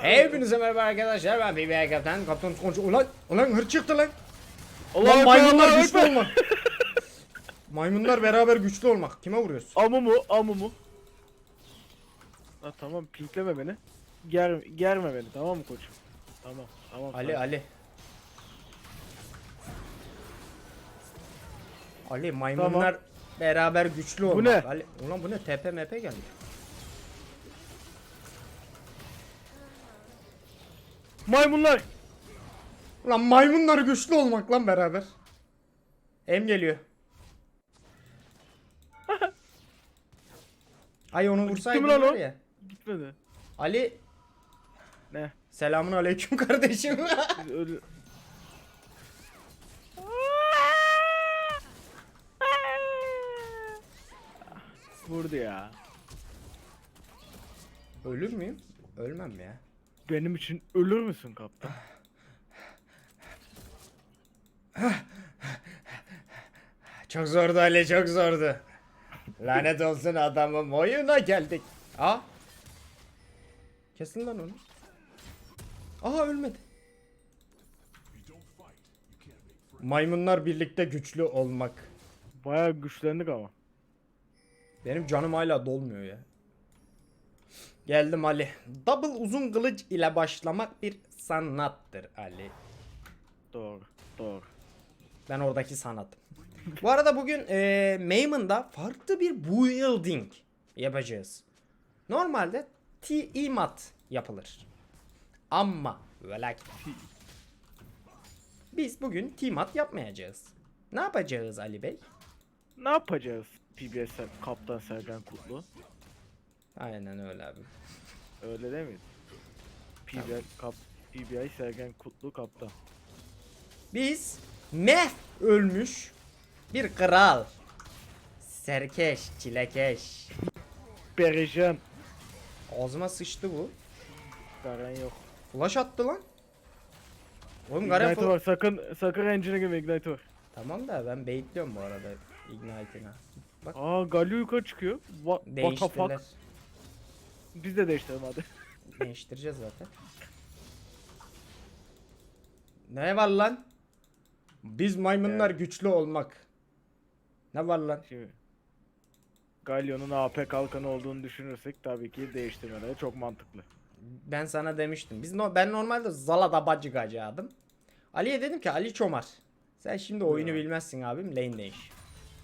Hepinize merhaba arkadaşlar ben BBA Kaptan Kaptan Skoncu Ulan ulan hır çıktı lan Allah Lan Ekber, maymunlar güçlü olmak Maymunlar beraber güçlü olmak Kime vuruyorsun? Amu mu? Amu mu? Ha tamam pinkleme beni. Ger germe beni tamam mı koçum? Tamam tamam. Ali tamam. Ali Ali maymunlar beraber güçlü olmak ne? Ali, ulan bu ne TP MP geldi Maymunlar. Ulan maymunlar güçlü olmak lan beraber Em geliyor Ay onu vursaydın lan o? ya Gitmedi. Ali Ne? Selamun aleyküm kardeşim. Ölü... Vurdu ya. Ölür müyüm? Ölmem ya. Benim için ölür müsün kaptan? Çok zordu Ali çok zordu. Lanet olsun adamım oyuna geldik. Aa. Kesin lan onu. Aha ölmedi. Maymunlar birlikte güçlü olmak. Bayağı güçlendik ama. Benim canım hala dolmuyor ya. Geldim Ali. Double uzun kılıç ile başlamak bir sanattır Ali. Doğru. Doğru. Ben oradaki sanatım. Bu arada bugün e, Maymun'da farklı bir building yapacağız. Normalde T-Mat yapılır. Ama ve lakin biz bugün T-Mat yapmayacağız. Ne yapacağız Ali Bey? Ne yapacağız? PBS Kaptan Sergen Kutlu. Aynen öyle abi. Öyle değil mi? PBI, kap, PBI Sergen Kutlu Kaptan. Biz meh ölmüş bir kral. Serkeş, çilekeş. Berjan. Ağzıma sıçtı bu. Garen yok. Flash attı lan. Oğlum Garen Ignite fla- var sakın sakın engine'e girme Ignite var. Tamam da ben baitliyorum bu arada Ignite'ına. Bak Aa Galio yukarı çıkıyor. What, what the fuck? Biz de değiştirelim hadi. Değiştireceğiz zaten. Ne var lan? Biz maymunlar Evet. güçlü olmak. Ne var lan? Şimdi Galio'nun AP kalkanı olduğunu düşünürsek tabii ki değiştirmeleri çok mantıklı. Ben sana demiştim. Biz no ben normalde Zala'da bacıgacaktım. Ali'ye dedim ki Ali Çomar. Sen şimdi oyunu bilmezsin abim lane değiş.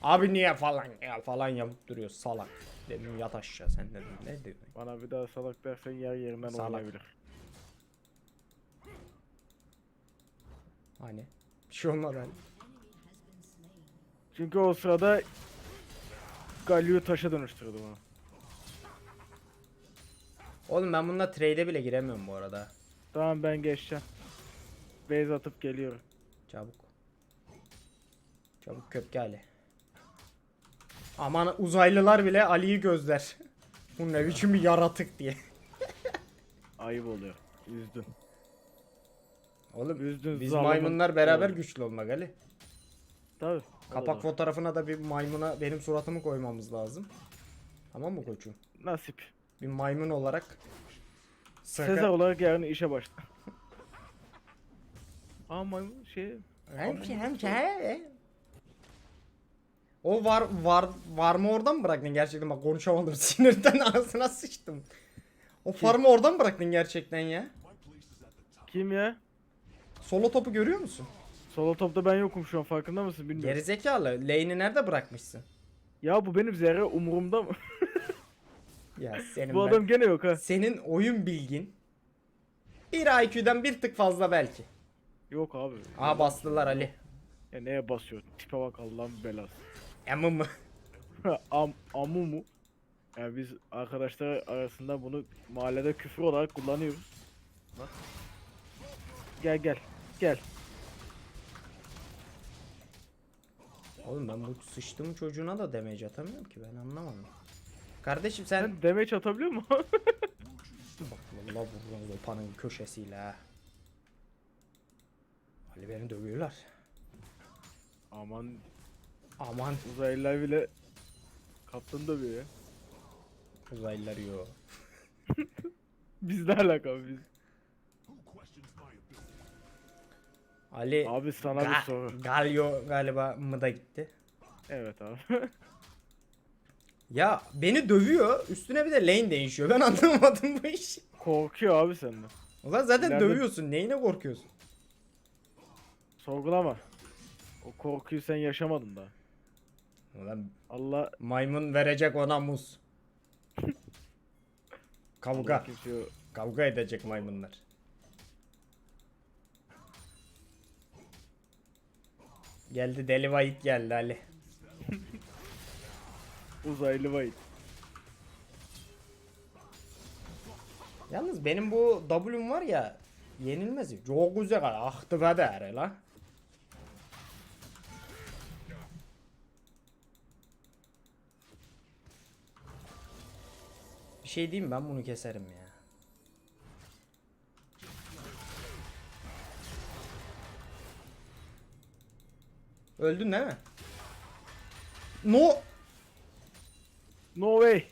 Abi niye falan ya falan yapıp duruyor salak. Dedim yat aşağı sen dedim ne diyorsun? Bana bir daha salak dersen yer yerinden Salak. oynayabilir. Hani bir şey olmadı Ali. Çünkü o sırada Galio taşa dönüştürdü bunu. Oğlum ben bununla trade'e bile giremiyorum bu arada. Tamam ben geçeceğim. Base atıp geliyorum. Çabuk. Çabuk köpke Ali. Aman uzaylılar bile Ali'yi gözler. Bu ne biçim bir yaratık diye. Ayıp oluyor. Üzdün. Oğlum Üzdün. biz maymunlar beraber oğlu. güçlü olmak Ali. Tabii. Kapak Olur. fotoğrafına da bir maymuna benim suratımı koymamız lazım. Tamam mı koçum? Nasip. Bir maymun olarak Saka- Sezar olarak yarın işe başla. Aa maymun şey Hem şey hem şey. O var var var mı oradan mı bıraktın gerçekten bak konuşamadım sinirden ağzına sıçtım. O farmı oradan mı bıraktın gerçekten ya? kim ya? Solo topu görüyor musun? Solo topta ben yokum şu an farkında mısın bilmiyorum. Gerizekalı lane'i nerede bırakmışsın? Ya bu benim zerre umurumda mı? Ya senin bu ben- adam gene yok ha. senin oyun bilgin bir IQ'den bir tık fazla belki. Yok abi. Aha bastılar Ali. Ya neye basıyor? Tipe bak Allah'ın belası. Emmi mı? Am amu mu? Yani biz arkadaşlar arasında bunu mahallede küfür olarak kullanıyoruz. Bak. Gel gel. Gel. Oğlum ben bu sıçtığım çocuğuna da damage atamıyorum ki ben anlamadım. Kardeşim sen Sen damage atabiliyor musun? Bak valla vururum lopanın köşesiyle ha. Ali beni dövüyorlar. Aman Aman. Uzaylılar bile kaptan da bir ya. Uzaylılar yo. Bizle alakalı biz. Ali Abi sana Ga- bir soru. Galio galiba mı da gitti. Evet abi. Ya beni dövüyor üstüne bir de lane değişiyor. Ben anlamadım bu işi. Korkuyor abi senden. Ulan zaten İleride- dövüyorsun neyine korkuyorsun? Sorgulama. O korkuyu sen yaşamadın daha. Ulan Allah maymun verecek ona muz. Kavga. Kavga edecek maymunlar. Geldi deli vahit geldi Ali. uzaylı vay. Yalnız benim bu W'm var ya yenilmez. Çok güzel aktı ve der la. Bir şey diyeyim ben bunu keserim ya. Öldün değil mi? No. No way.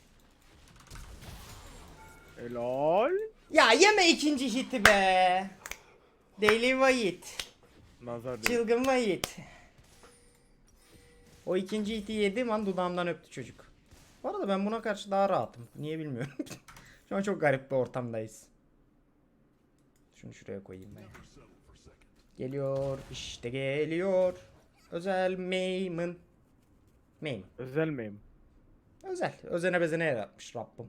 Helal. Ya yeme ikinci hiti be. Deli vahit. Nazar değil. Çılgın vahit. O ikinci iti yediğim an dudağımdan öptü çocuk. Bu arada ben buna karşı daha rahatım. Niye bilmiyorum. Şu an çok garip bir ortamdayız. Şunu şuraya koyayım ben. Geliyor işte geliyor. Özel Maymun. Maymun. Özel miyim? Özel. Özene bezene yaratmış Rabbim.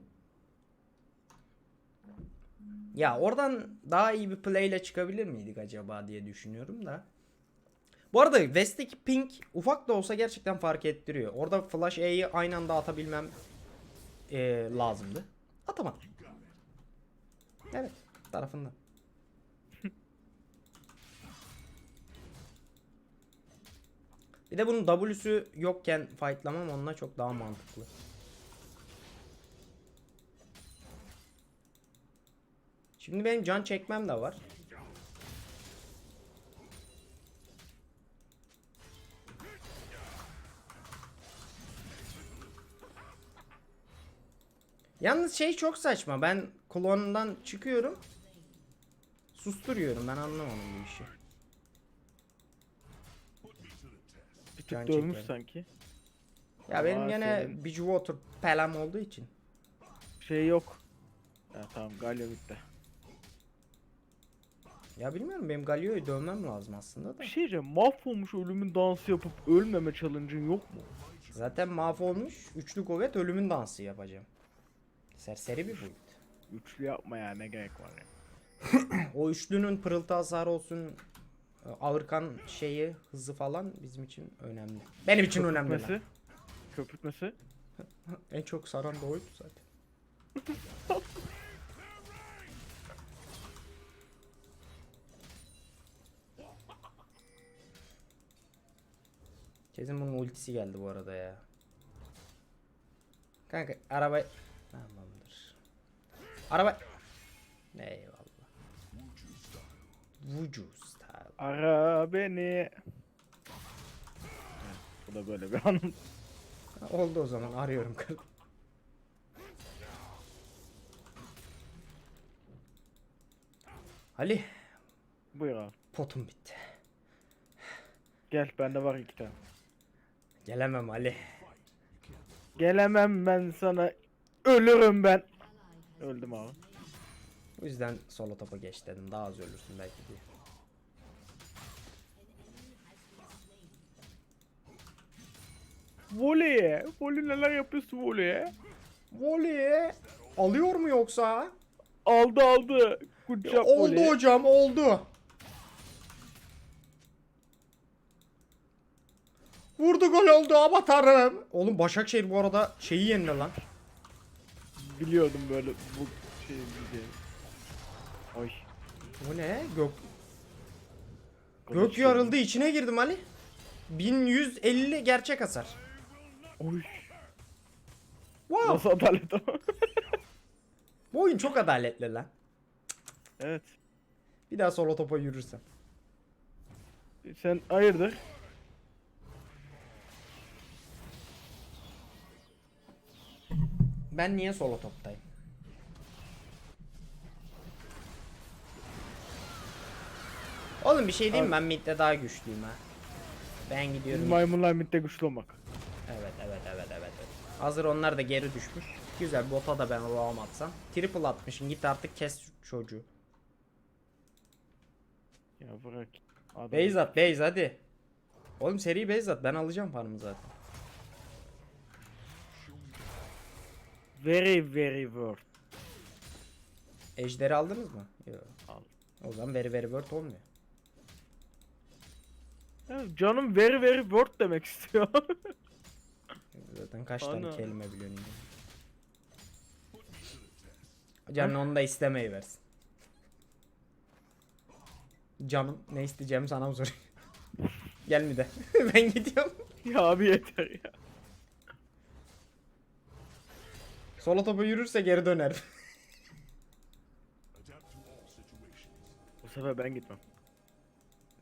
Ya oradan daha iyi bir play ile çıkabilir miydik acaba diye düşünüyorum da. Bu arada West'teki ping ufak da olsa gerçekten fark ettiriyor. Orada Flash E'yi aynı anda atabilmem eee, lazımdı. Atamadım. Evet. Tarafından. Bir de bunun W'su yokken fightlamam onunla çok daha mantıklı. Şimdi benim can çekmem de var. Yalnız şey çok saçma. Ben klondan çıkıyorum. Susturuyorum. Ben anlamadım bu işi. Bir tık dövmüş sanki. Ya benim Ama gene senin- Bridgewater pelam olduğu için. Şey yok. Ya tamam Galio bitti. Ya bilmiyorum benim Galio'yu dövmem lazım aslında da. Bir şey diyeceğim. Mahvolmuş ölümün dansı yapıp ölmeme challenge'ın yok mu? Zaten mahvolmuş. Üçlü kuvvet ölümün dansı yapacağım. Serseri bir boyut. Üçlü yapma ya ne gerek var ya. O üçlünün pırıltı hasarı olsun ağırkan şeyi hızı falan bizim için önemli. Benim için önemli. lan. Köpürtmesi. Köpürtmesi. En çok saran da oydu zaten. Kesin bunun ultisi geldi bu arada ya. Kanka araba tamamdır. Araba Eyvallah. Vucu style. Ara beni. Bu da böyle bir anım. Oldu o zaman arıyorum kız. Ali Buyur abi. potum bitti. Gel bende var iki tane. Gelemem Ali. Gelemem ben sana. Ölürüm ben. Öldüm abi. Bu yüzden solo topa geç dedim. Daha az ölürsün belki diye. Voley. Voley neler yapıyorsun voley? Voley. Alıyor mu yoksa? Aldı aldı. Good job oldu voley. hocam oldu. Vurdu gol oldu ama tanrım. Oğlum Başakşehir bu arada şeyi yendi lan. Biliyordum böyle bu şey diyeceğini. Oy. Bu ne? Gök, gök şey. yarıldı içine girdim Ali. 1150 gerçek hasar. Oy. Wow. Nasıl adalet o? Bu oyun çok adaletli lan. evet. Bir daha solo topa yürürsem. Sen hayırdır? Ben niye solo toptayım? Oğlum bir şey diyeyim? Ben midde daha güçlüyüm ha. Ben gidiyorum. maymunlar midde güçlü olmak. Evet evet evet evet. evet. Hazır onlar da geri düşmüş. Güzel bota da ben roam atsam. Triple atmışsın git artık kes çocuğu. Ya bırak. Adam. Base at base hadi. Oğlum seri base at ben alacağım farmı zaten. Very very word. Ejderi aldınız mı? Yok. Al. O zaman very very word olmuyor. Ya canım very very word demek istiyor. Zaten kaç tane Ana. kelime biliyorsun yine. Canın onu da istemeyi versin. Canım ne isteyeceğimi sana mı sorayım? Gel mi de. ben gidiyorum. ya abi yeter ya. Sola topa yürürse geri döner. Bu sefer ben gitmem.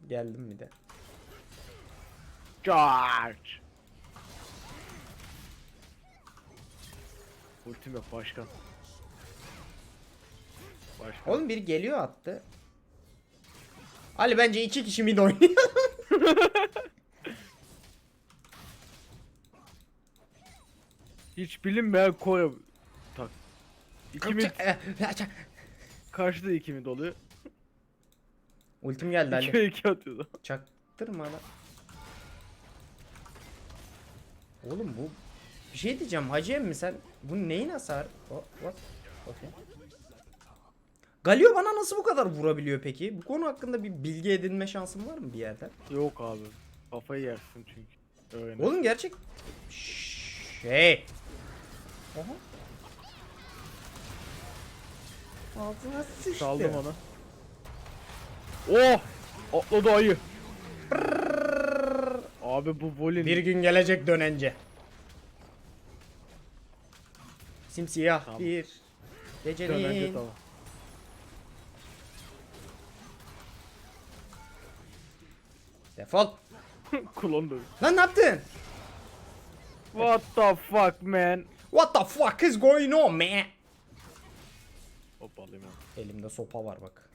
Geldim mi de. Charge. Ultim yok başkan. Başkan. Oğlum biri geliyor attı. Ali bence iki kişi mid oynuyor. Hiç bilinmeyen Kore. İki mid karşıda iki mid oluyor. Ultim geldi Ali. 2'ye 2 atıyordu. Çaktırma lan. Oğlum bu bir şey diyeceğim Hacı emmi sen bu neyin hasar? O, what? Okay. Galio bana nasıl bu kadar vurabiliyor peki? Bu konu hakkında bir bilgi edinme şansım var mı bir yerden? Yok abi. Kafayı yersin çünkü. Öyle. Oğlum gerçek şey. Oha. Ağzına sıçtı. Saldım onu. Oh! Atladı ayı. Abi bu volin. Bir gün gelecek dönence. Simsiyah Tamam. bir Dönence gecenin. tamam. Defol. Dövüş. Lan ne yaptın? What the fuck man? What the fuck is going on man? Alayım ya. Elimde sopa var bak.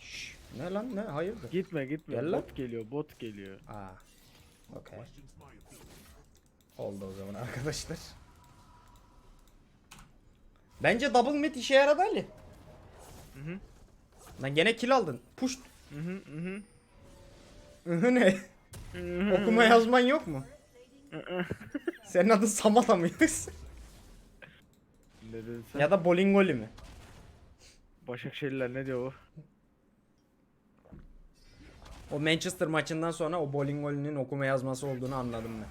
Şş, ne lan ne hayırdır? Gitme gitme. Gel lan. bot geliyor bot geliyor. Aa. Okey. Oldu o zaman arkadaşlar. Bence double mid işe yaradı Ali. Hı hı. Lan gene kill aldın. Push. Hı hı hı hı. Ihı ne? Okuma yazman yok mu? Senin adın Samata mıydı? Ya da Bolingoli mi? Başakşehirliler ne diyor bu? O Manchester maçından sonra o Bolingoli'nin okuma yazması olduğunu anladım ben.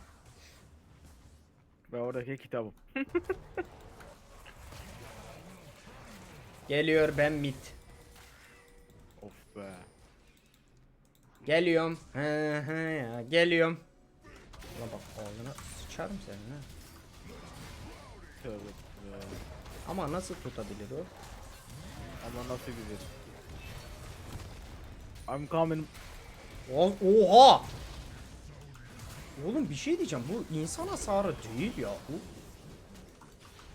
Ben oradaki kitabım. Geliyor ben mid. Of be. Geliyorum. He he ya geliyorum. Ulan bak ağzına sıçarım senin ha. Tövbe tövbe. Ama nasıl tutabilir o? Ama nasıl güzel. I'm coming. Oha! Oğlum bir şey diyeceğim. Bu insan hasarı değil ya. Bu,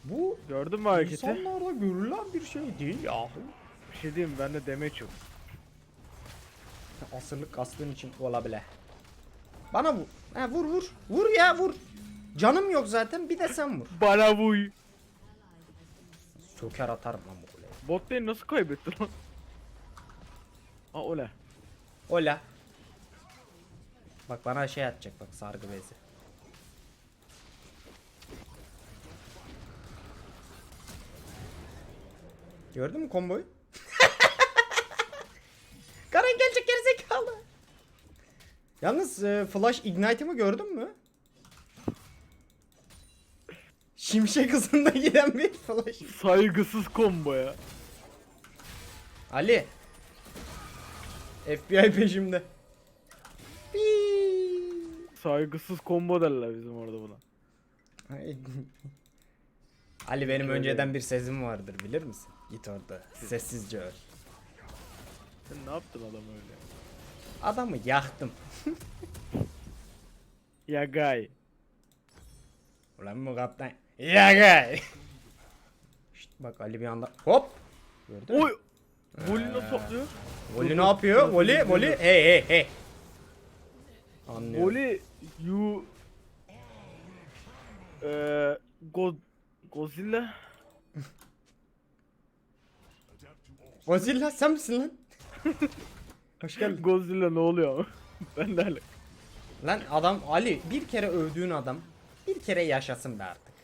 bu Gördün mü hareketi? insanlarda görülen bir şey değil ya. Bir şey diyeyim mi? bende damage yok. Asırlık kastığın için olabilir. Bana vur. Ha, vur vur. Vur ya vur. Canım yok zaten bir de sen vur. Bana vuy. Söker atarım lan bu. Bot lane nasıl kaybetti lan? Aa o ne? Ola. Bak bana şey atacak bak sargı bezi. Gördün mü komboyu? Karen gelecek gerizekalı. Yalnız e, Flash Ignite'ımı gördün mü? Şimşek hızında giden bir Flash. Saygısız combo ya. Ali. FBI peşimde. Saygısız combo derler bizim orada buna. Ali benim önceden bir sesim vardır bilir misin? Git orada sessizce öl. Sen ne yaptın adam öyle? Adamı yaktım. Ya gay. Ulan bu kaptan. Ya gay. Şşt, bak Ali bir anda hop. Gördün mü? Oy. Volin nasıl atlıyor? Voli Dur, ne yapıyor? Voli, Voli. Hey hey hey. Anlıyorum. Voli you eee Go Godzilla Godzilla sen misin lan? Hoş geldin. Godzilla ne oluyor? ben de öyle. Lan adam Ali bir kere övdüğün adam bir kere yaşasın be artık.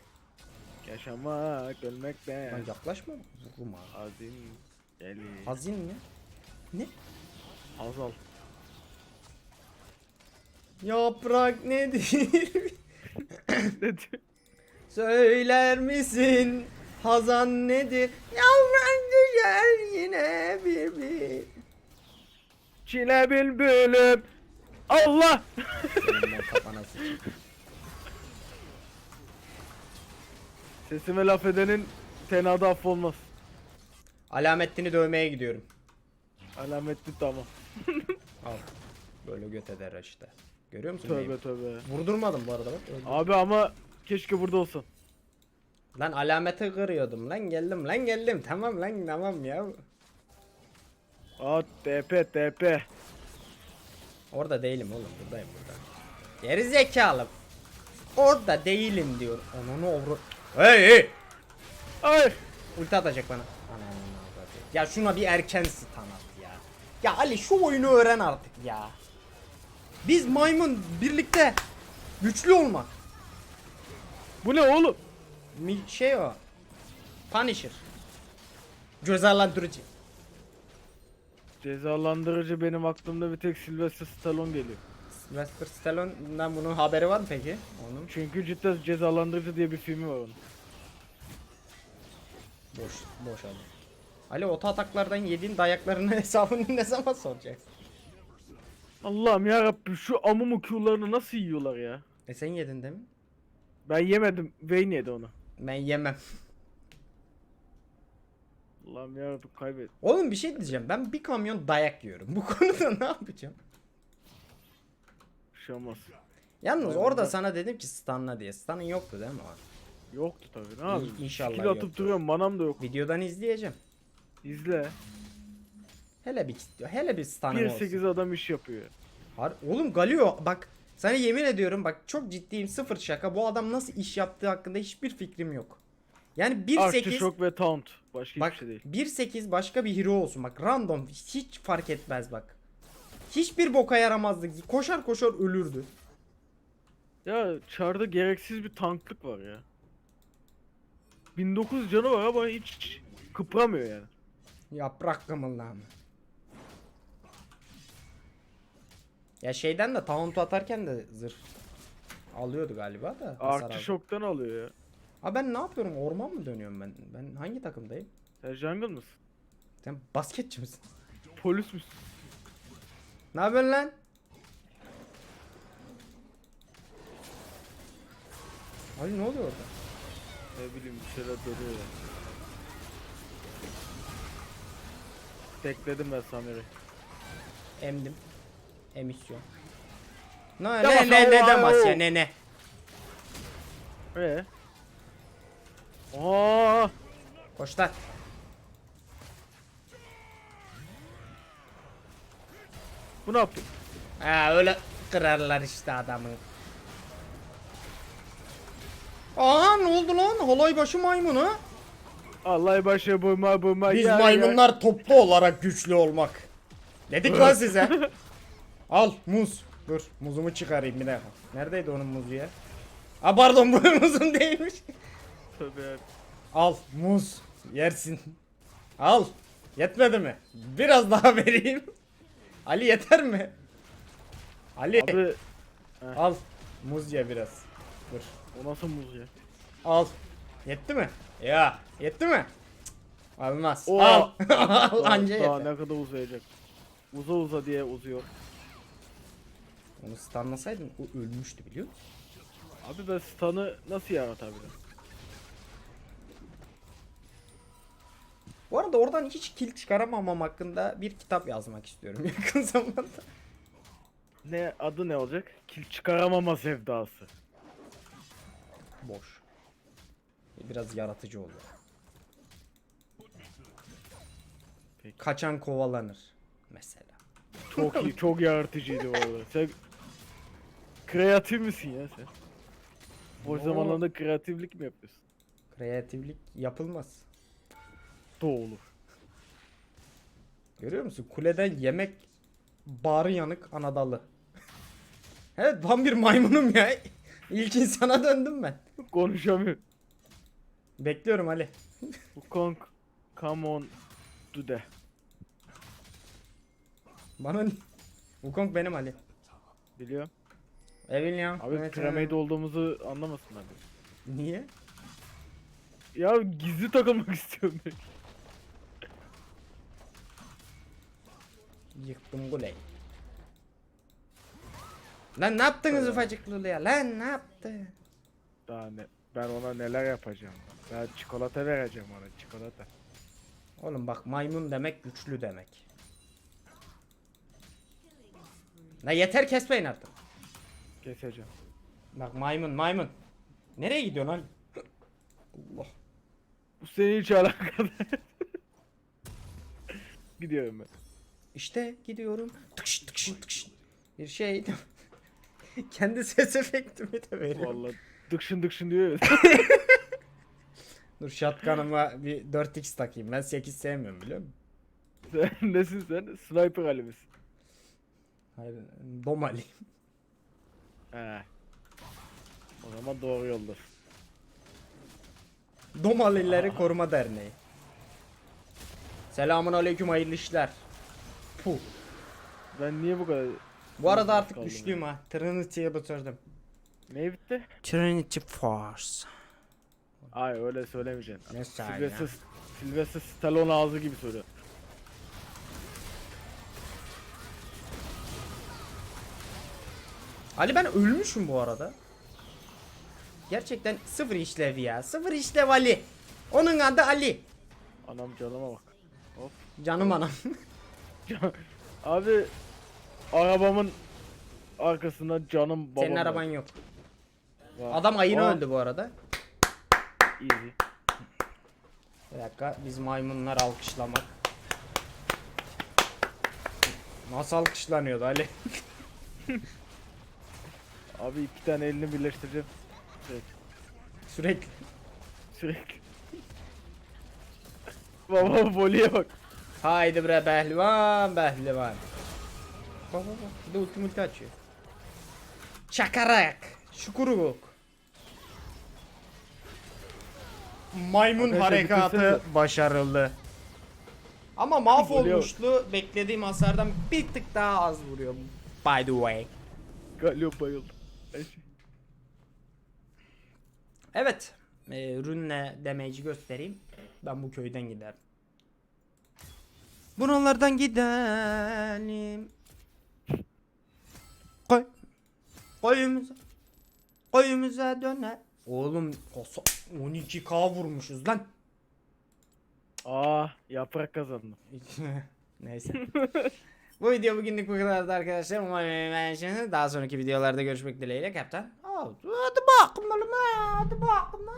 Yaşamak, ölmek de. Lan yaklaşma vurma. Azim gelir. Hazin mi? Ne? Hazal. Yaprak nedir? ne diyor? Söyler misin? Hazan nedir? Yaprak düşer yine bir bir. Çile bülbülüm. Allah! Kafana sıçayım. Sesime laf edenin tenada affolmaz. Alamettin'i dövmeye gidiyorum. Alametli tamam. Al. Böyle göt eder işte. Görüyor musun? Tövbe neyimi? tövbe. Vurdurmadım bu arada bak. öldü. Abi ama keşke burada olsan. Lan alameti kırıyordum lan geldim lan geldim tamam lan tamam ya. Aa TP TP. Orada değilim oğlum buradayım burada. Geri zekalı. Orada değilim diyor. Onu avru. Hey hey. Ay! Ulti atacak bana. Ya şuna bir erken stun at ya. Ya Ali şu oyunu öğren artık ya. Biz maymun birlikte güçlü olmak. Bu ne oğlum? Mi şey o. Punisher. Cezalandırıcı. Cezalandırıcı benim aklımda bir tek Sylvester Stallone geliyor. Sylvester Stallone'dan bunun haberi var mı peki? Onun Çünkü cidden cezalandırıcı diye bir filmi var onun. boş boş abi. Ali oto ataklardan yediğin dayaklarının hesabını ne zaman soracaksın? Allah'ım ya Rabbim şu amumu Q'larını nasıl yiyorlar ya? E sen yedin değil mi? Ben yemedim. Vayne yedi onu. Ben yemem. Allah'ım ya Rabbim kaybet. Oğlum bir şey diyeceğim. Ben bir kamyon dayak yiyorum. Bu konuda ne yapacağım? Bir şey olmaz. Yalnız Vay orada sana dedim ki stunla diye. Stun'ın yoktu değil mi o? Yoktu tabii ne yapayım? inşallah Skill atıp duruyorum manam da yok. Videodan izleyeceğim. İzle. Hele bir hele bir olsun. 1.8 adam iş yapıyor. Har Oğlum Galio bak sana yemin ediyorum bak çok ciddiyim sıfır şaka. Bu adam nasıl iş yaptığı hakkında hiçbir fikrim yok. Yani Artçı 1.8 şok ve taunt. Başka bak hiçbir şey değil. 1.8 başka bir hero olsun bak random hiç fark etmez bak. Hiçbir boka yaramazdı. Koşar koşar ölürdü. Ya çarda gereksiz bir tanklık var ya. 1900 canı var ama hiç kıpramıyor yani. Yaprak kımıldama. Ya şeyden de taunt atarken de zırh alıyordu galiba da. aldı. şoktan alıyor ya. Ha ben ne yapıyorum? Orman mı dönüyorum ben? Ben hangi takımdayım? Sen jungle mısın? Sen basketçi misin? Polis misin? Ne yapıyorsun lan? Ali ne oluyor orada? Ne bileyim bir şeyler dönüyor ya. Bekledim ben Samir'i. Emdim. Emisyon. Ne ne ne ne demez ya ne ne. Ee? Aa! Koş lan. Bu ne yapıyor? Ha öyle kırarlar işte adamı. Aa ne oldu lan? Halay başı maymunu. Allah başa buyma buyma Biz ya, maymunlar toplu olarak güçlü olmak. Dedik lan size. Al muz. Dur muzumu çıkarayım bir dakika. Neredeydi onun muzu ya? Aa pardon bu muzum değilmiş. Ya. Tabii. Al muz yersin. Al. Yetmedi mi? Biraz daha vereyim. Ali yeter mi? Ali Abi al. Muz ye biraz. Dur. o nasıl muz ya? Al. Yetti mi? Ya. Yetti mi? Cık, Olmaz. Oo. Al. Al Daha, anca daha yeter. ne kadar uzayacak? Uza uza diye uzuyor. Onu stunlasaydın o ölmüştü biliyor musun? Abi ben stun'ı nasıl yaratabilirim? Bu arada oradan hiç kill çıkaramamam hakkında bir kitap yazmak istiyorum yakın zamanda. Ne adı ne olacak? Kil çıkaramama sevdası. Boş. Biraz yaratıcı oluyor. Peki. Kaçan kovalanır. mesela. Çok iyi, çok yaratıcıydı arada. Sen kreatif misin ya sen? Boş Oo. zamanlarında kreatiflik mi yapıyorsun? Kreatiflik yapılmaz. Doğru. Görüyor musun? Kuleden yemek bağrı yanık Anadolu. evet tam bir maymunum ya. İlk insana döndüm ben. Konuşamıyorum. Bekliyorum Ali. Wukong, come on, do that. Bana Wukong benim Ali. Biliyorum. Evin ya. Abi Evet, piramide evet. olduğumuzu anlamasınlar. Niye? Ya gizli takılmak istiyorum ben. Yıktım kuleyi. Lan ne yaptınız ufacık Lulu'ya? Lan ne yaptı? Daha ne? Ben ona neler yapacağım? Ben çikolata vereceğim ona çikolata. Oğlum bak maymun demek güçlü demek. La yeter kesmeyin artık. Keseceğim. Bak maymun maymun. Nereye gidiyorsun lan? Allah. Bu seni hiç alakalı. Gidiyorum ben. İşte gidiyorum. Tıkış tıkış tıkış. Bir şey. Kendi ses efektimi de veriyorum. Vallahi dıkşın dıkşın diyor. Dur shotgun'ıma bir 4x takayım. Ben 8 sevmiyorum biliyor musun? sen nesin sen? Sniper Ali misin? Hayır, domali. He. O zaman doğru yoldasın. Domalileri Koruma Derneği. Selamun aleyküm hayırlı işler. Puh. Ben niye bu kadar... Bu arada artık Kaldım güçlüyüm ha. Trinity'ye bitirdim. Ne bitti? Trinity Force. Ay öyle söylemeyeceksin. Ne say Sylvester, Stallone ağzı gibi söylüyor. Ali ben ölmüşüm bu arada. Gerçekten sıfır işlev ya. Sıfır işlev Ali. Onun adı Ali. Anam canıma bak. Hop. Canım anam. Abi arabamın arkasında canım babam Senin araban yok. Var. Adam ayını Aa, öldü bu arada. Easy. Bir dakika biz maymunlar alkışlamak. Nasıl alkışlanıyordu Ali? Abi iki tane elini birleştireceğim. Sürekli. Sürekli. Sürekli. Baba voleye bak. Haydi bre behlivan behlivan. Bak bak. Bir de ulti multi açıyor. Çakarak. Şukuruk. Maymun Arkadaşlar harekatı bitirsenize. başarılı. Ama mahvolmuştu. Beklediğim hasardan bir tık daha az vuruyor. By the way. Galio bayıldı. Şey. Evet. E, rünle damage'i göstereyim. Ben bu köyden giderim. Buralardan gidelim. Koy. Koyumuza. Koyumuza döner. Oğlum kasa- 12k vurmuşuz lan. Aa yaprak kazandım. Neyse. bu video bugünlük bu kadardı arkadaşlar. Umarım beğenmişsiniz. Daha sonraki videolarda görüşmek dileğiyle kaptan. Hadi bakma. Hadi bakma.